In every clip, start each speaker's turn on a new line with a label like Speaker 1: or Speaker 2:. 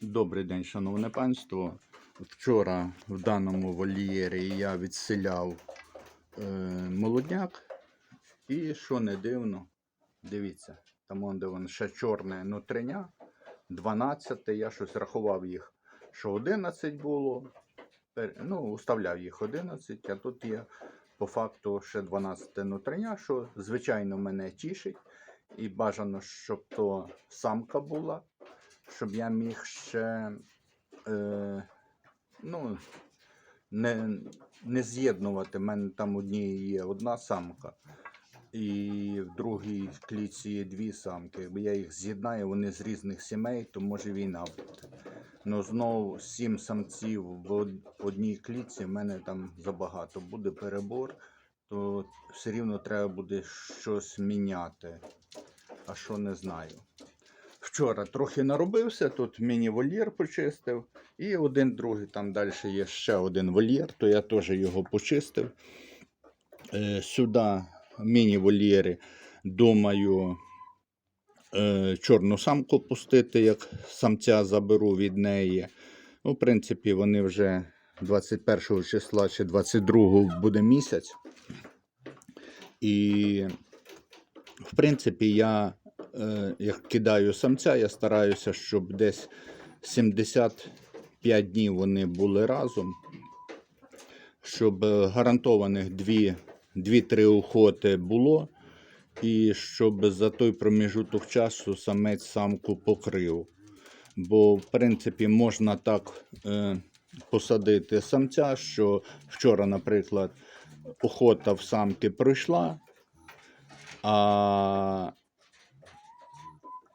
Speaker 1: Добрий день, шановне панство. Вчора в даному вольєрі я відселяв е, молодняк. І що не дивно, дивіться, там де вон ще чорне нутриня, 12, я щось рахував їх, що 11 було. Ну, уставляв їх 11, а тут є по факту ще 12 нутриня, що звичайно мене тішить. І бажано, щоб то самка була щоб я міг ще е, ну, не, не з'єднувати. У мене там однієї є одна самка, і в другій клітці є дві самки. Якби я їх з'єднаю, вони з різних сімей, то може війна бути. Ну знову сім самців в одній клітці, в мене там забагато. Буде перебор, то все рівно треба буде щось міняти. А що не знаю. Вчора трохи наробився, тут міні-вольєр почистив. І один другий, там далі є ще один вольєр, то я теж його почистив. Е, сюди міні-вольєри, думаю, е, чорну самку пустити, як самця заберу від неї. Ну, в принципі, вони вже 21 числа чи 22 буде місяць. І, в принципі, я як кидаю самця, я стараюся, щоб десь 75 днів вони були разом, щоб е, гарантованих 2-3 охоти було, і щоб за той проміжуток часу самець самку покрив. Бо, в принципі, можна так е, посадити самця, що вчора, наприклад, охота в самки пройшла, а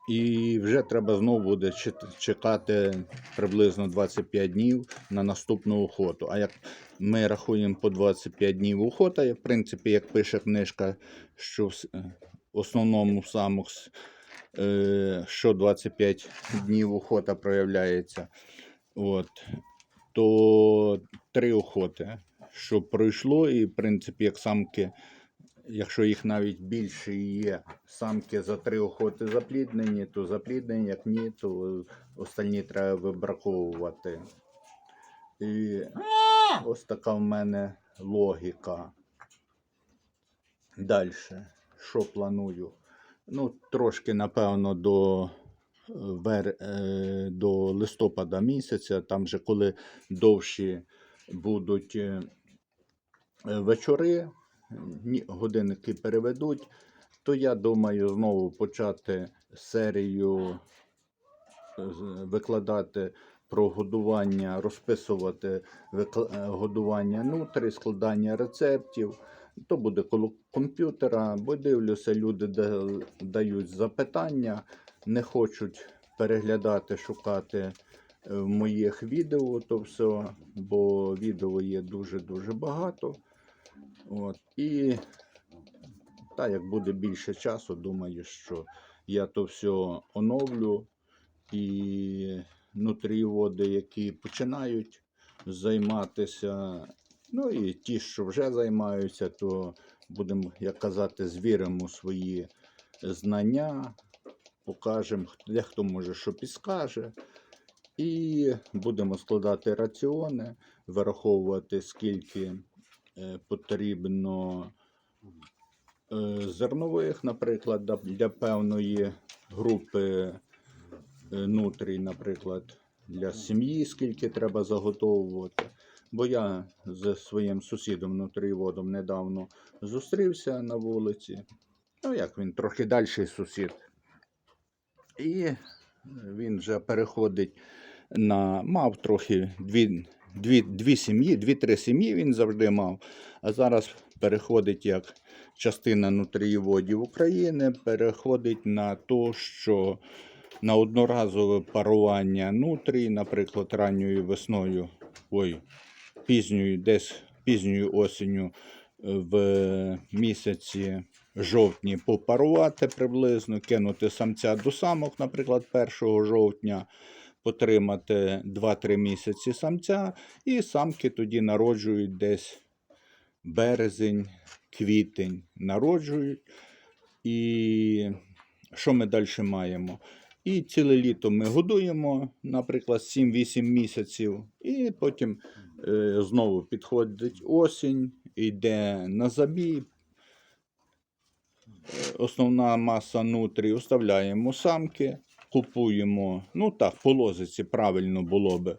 Speaker 1: і вже треба знову буде чекати приблизно 25 днів на наступну охоту. А як ми рахуємо по 25 днів охота, в принципі, як пише книжка, що в е, основному самок е, що 25 днів охота проявляється, от, то три охоти, що пройшло, і в принципі, як самки Якщо їх навіть більше є самки за три охоти запліднені, то запліднені, як ні, то остальні треба вибраковувати. І ось така в мене логіка. Далі, що планую? Ну, трошки, напевно, до, вер... е, до листопада місяця, там же коли довші будуть е, вечори, годинники переведуть, то я думаю знову почати серію викладати про годування, розписувати е, годування нутрі, складання рецептів. То буде коло комп'ютера, бо дивлюся, люди дають запитання, не хочуть переглядати, шукати е, в моїх відео, то все, бо відео є дуже-дуже багато. От, і та як буде більше часу, думаю, що я то все оновлю. І нутріоди, які починають займатися, ну і ті, що вже займаються, то будемо, як казати, звіримо свої знання, покажемо, де хто може що підскаже. І будемо складати раціони, вираховувати, скільки потрібно е, зернових, наприклад, для певної групи е, нутрій, наприклад, для сім'ї, скільки треба заготовувати. Бо я з своїм сусідом нутрієводом недавно зустрівся на вулиці. Ну, як він трохи дальший сусід. І він вже переходить на мав трохи дві, дві, дві сім'ї, дві-три сім'ї він завжди мав. А зараз переходить як частина нутрієводів України, переходить на те, що на одноразове парування нутрій, наприклад, ранньою весною, ой, пізньою, десь пізньою осінню е, в місяці жовтні попарувати приблизно, кинути самця до самок, наприклад, 1 жовтня, потримати 2-3 місяці самця, і самки тоді народжують десь березень, квітень народжують. І що ми далі маємо? І ціле літо ми годуємо, наприклад, 7-8 місяців, і потім е, знову підходить осінь, йде на забій. Е, Основна маса нутрій, оставляємо самки, купуємо, ну так, по лозиці правильно було би.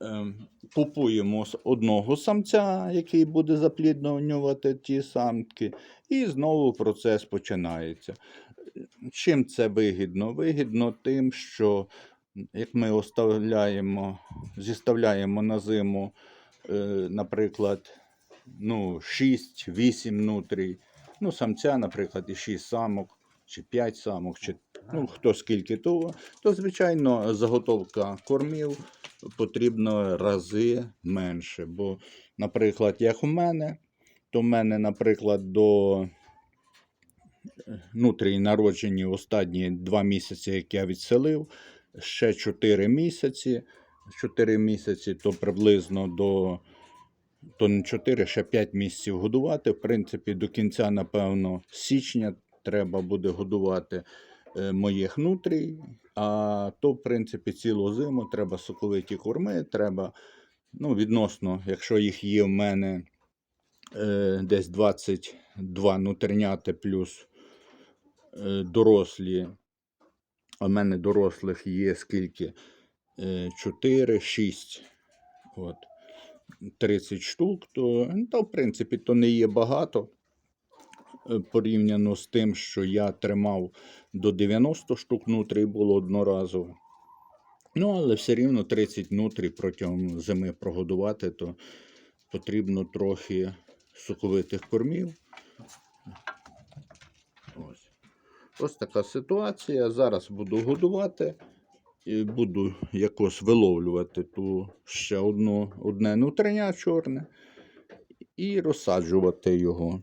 Speaker 1: Ем, Купуємо одного самця, який буде запліднювати ті самки, і знову процес починається. Чим це вигідно? Вигідно тим, що як ми оставляємо, зіставляємо на зиму, е, наприклад, ну, 6-8 нутрій, ну, самця, наприклад, і 6 самок, чи 5 самок, чи ну, хто скільки того, то, звичайно, заготовка кормів потрібно рази менше. Бо, наприклад, як у мене, то в мене, наприклад, до нутрій народжені останні 2 місяці, як я відселив, ще 4 місяці. 4 місяці то приблизно до то не 4, ще 5 місяців годувати. В принципі, до кінця, напевно, січня треба буде годувати е, моїх нутрій. А то, в принципі, цілу зиму треба соковиті корми, треба, ну, відносно, якщо їх є в мене е, десь 22 нутрняти плюс е, дорослі. А в мене дорослих є скільки? 4, 6. От. 30 штук, то, ну, то в принципі то не є багато порівняно з тим, що я тримав до 90 штук нутрій було одноразово. Ну, але все рівно 30 нутрій протягом зими прогодувати, то потрібно трохи соковитих кормів. Ось. Ось така ситуація. Зараз буду годувати. І буду якось виловлювати ту ще одну, одне нутриня чорне і розсаджувати його.